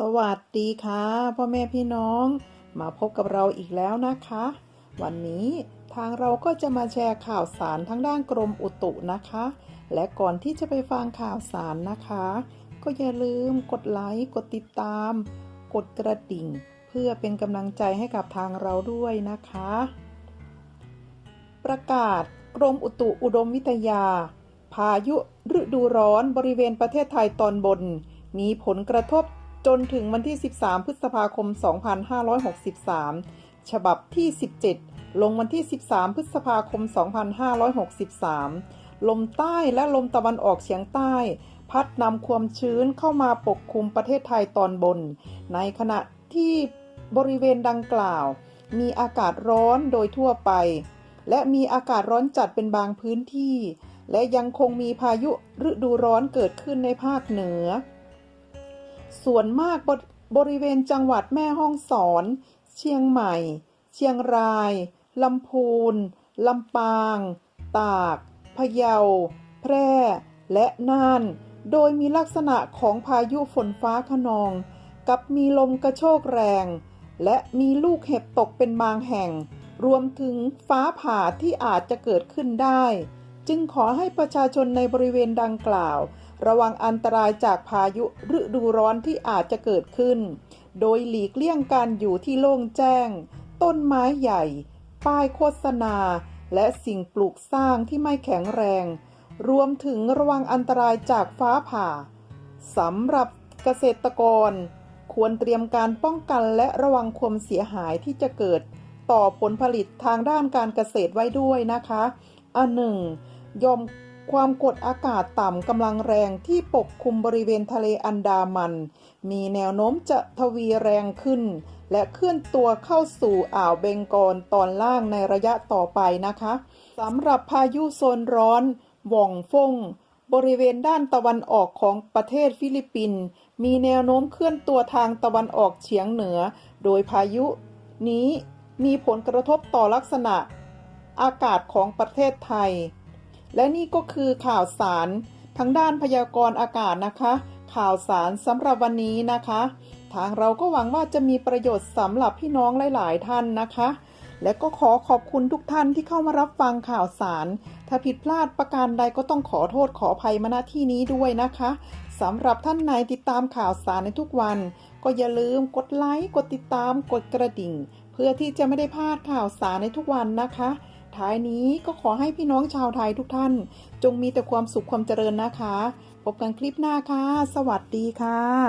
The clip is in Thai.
สวัสดีค่ะ พ่อแม่พี่น้อง มาพบกับเราอีกแล้วนะคะ วันนี้ทางเราก็จะมาแชร์ข่าวสารทั้งด้านกรมอุตุนะคะ และก่อนที่จะไปฟังข่าวสารนะคะ ก็อย่าลืมกดไลค์กดติดตาม กดกระดิ่ง เพื่อเป็นกำลังใจให้กับทางเราด้วยนะคะ ประกาศกรมอุตุอุดมวิทยา พายุฤดูร้อนบริเวณประเทศไทยตอนบน มีผลกระทบ จนถึงวันที่ 13 พฤษภาคม 2563 ฉบับที่ 17 ลงวันที่ 13 พฤษภาคม 2563 ลมใต้และลมตะวันออกเฉียงใต้ พัดนำความชื้นเข้ามาปกคลุมประเทศไทยตอนบน ในขณะที่บริเวณดังกล่าว มีอากาศร้อนโดยทั่วไป และมีอากาศร้อนจัดเป็นบางพื้นที่ และยังคงมีพายุฤดูร้อนเกิดขึ้นในภาคเหนือ ส่วนมากบบริเวณจังหวัดแม่ฮ่องสอน เชียงใหม่ เชียงรายลำพูนลำปาง ตาก พะเยา แพร่ และน่าน โดยมีลักษณะของพายุฝนฟ้าขนอง กับมีลมกระโชกแรง และมีลูกเห็บตกเป็นบางแห่ง รวมถึงฟ้าผ่าที่อาจจะเกิดขึ้นได้ จึงขอให้ประชาชนในบริเวณดังกล่าว ระวังอันตรายจากพายุฤดูร้อนที่อาจจะเกิดขึ้น โดยหลีกเลี่ยงการอยู่ที่โล่งแจ้ง ต้นไม้ใหญ่ ป้ายโฆษณา และสิ่งปลูกสร้างที่ไม่แข็งแรง รวมถึงระวังอันตรายจากฟ้าผ่าสำหรับเกษตรกร ควรเตรียมการป้องกันและระวังความเสียหายที่จะเกิดต่อผลผลิตทางด้านการเกษตรไว้ด้วยนะคะ อันหนึ่งยอม ความกดอากาศต่ำกำลังแรงที่ปกคลุมบริเวณทะเลอันดามัน มีแนวโน้มจะทวีแรงขึ้น และเคลื่อนตัวเข้าสู่อ่าวเบงกอลตอนล่างในระยะต่อไปนะคะสำหรับพายุโซนร้อน หว่องฟง บริเวณด้านตะวันออกของประเทศฟิลิปปินส์มีแนวโน้มเคลื่อนตัวทางตะวันออกเฉียงเหนือ โดยพายุ นี้มีผลกระทบต่อลักษณะ อากาศของประเทศไทย และนี่ก็คือข่าวสารทางด้านพยากรณ์อากาศนะคะ ข่าวสารสำหรับวันนี้นะคะ ทางเราก็หวังว่าจะมีประโยชน์สำหรับพี่น้องหลาย ๆ ท่านนะคะ และก็ขอขอบคุณทุกท่านที่เข้ามารับฟังข่าวสาร ถ้าผิดพลาดประการใดก็ต้องขอโทษขออภัยมาณที่นี้ด้วยนะคะสำหรับท่านไหนติดตามข่าวสารในทุกวัน ก็อย่าลืมกดไลค์กดติดตามกดกระดิ่ง เพื่อที่จะไม่ได้พลาดข่าวสารในทุกวันนะคะ ท้ายนี้ก็ขอให้พี่น้องชาวไทยทุกท่าน จงมีแต่ความสุขความเจริญนะคะ พบกันคลิปหน้าค่ะ สวัสดีค่ะ